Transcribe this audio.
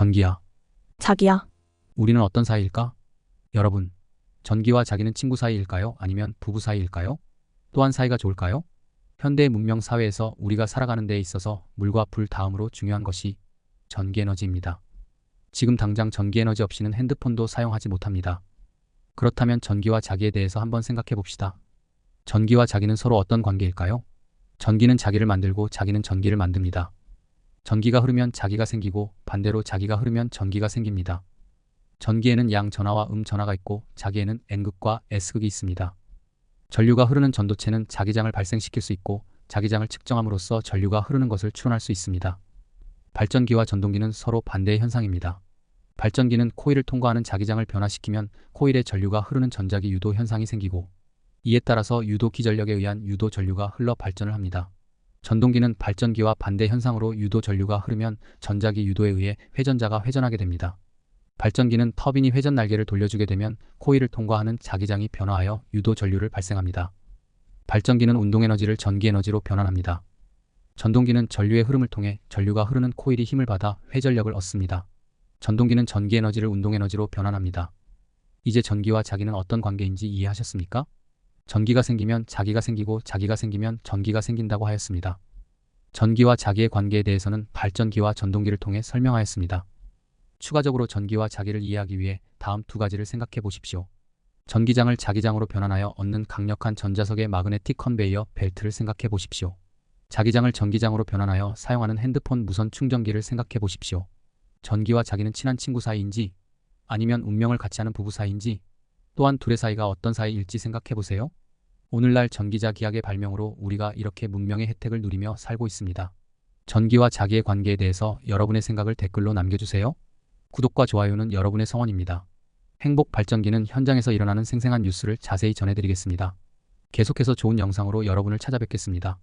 전기야, 자기야. 우리는 어떤 사이일까? 여러분, 전기와 자기는 친구 사이일까요? 아니면 부부 사이일까요? 또한 사이가 좋을까요? 현대 문명 사회에서 우리가 살아가는 데 있어서 물과 불 다음으로 중요한 것이 전기 에너지입니다. 지금 당장 전기 에너지 없이는 핸드폰도 사용하지 못합니다. 그렇다면 전기와 자기에 대해서 한번 생각해 봅시다. 전기와 자기는 서로 어떤 관계일까요? 전기는 자기를 만들고 자기는 전기를 만듭니다. 전기가 흐르면 자기가 생기고 반대로 자기가 흐르면 전기가 생깁니다. 전기에는 양 전하와 음 전하가 있고 자기에는 N극과 S극이 있습니다. 전류가 흐르는 전도체는 자기장을 발생시킬 수 있고 자기장을 측정함으로써 전류가 흐르는 것을 추론할 수 있습니다. 발전기와 전동기는 서로 반대의 현상입니다. 발전기는 코일을 통과하는 자기장을 변화시키면 코일에 전류가 흐르는 전자기 유도 현상이 생기고 이에 따라서 유도 기전력에 의한 유도 전류가 흘러 발전을 합니다. 전동기는 발전기와 반대 현상으로 유도 전류가 흐르면 전자기 유도에 의해 회전자가 회전하게 됩니다. 발전기는 터빈이 회전 날개를 돌려주게 되면 코일을 통과하는 자기장이 변화하여 유도 전류를 발생합니다. 발전기는 운동 에너지를 전기 에너지로 변환합니다. 전동기는 전류의 흐름을 통해 전류가 흐르는 코일이 힘을 받아 회전력을 얻습니다. 전동기는 전기 에너지를 운동 에너지로 변환합니다. 이제 전기와 자기는 어떤 관계인지 이해하셨습니까? 전기가 생기면 자기가 생기고 자기가 생기면 전기가 생긴다고 하였습니다. 전기와 자기의 관계에 대해서는 발전기와 전동기를 통해 설명하였습니다. 추가적으로 전기와 자기를 이해하기 위해 다음 두 가지를 생각해 보십시오. 전기장을 자기장으로 변환하여 얻는 강력한 전자석의 마그네틱 컨베이어 벨트를 생각해 보십시오. 자기장을 전기장으로 변환하여 사용하는 핸드폰 무선 충전기를 생각해 보십시오. 전기와 자기는 친한 친구 사이인지 아니면 운명을 같이 하는 부부 사이인지 또한 둘의 사이가 어떤 사이일지 생각해 보세요. 오늘날 전기자 기학의 발명으로 우리가 이렇게 문명의 혜택을 누리며 살고 있습니다. 전기와 자기의 관계에 대해서 여러분의 생각을 댓글로 남겨주세요. 구독과 좋아요는 여러분의 성원입니다. 행복 발전기는 현장에서 일어나는 생생한 뉴스를 자세히 전해드리겠습니다. 계속해서 좋은 영상으로 여러분을 찾아뵙겠습니다.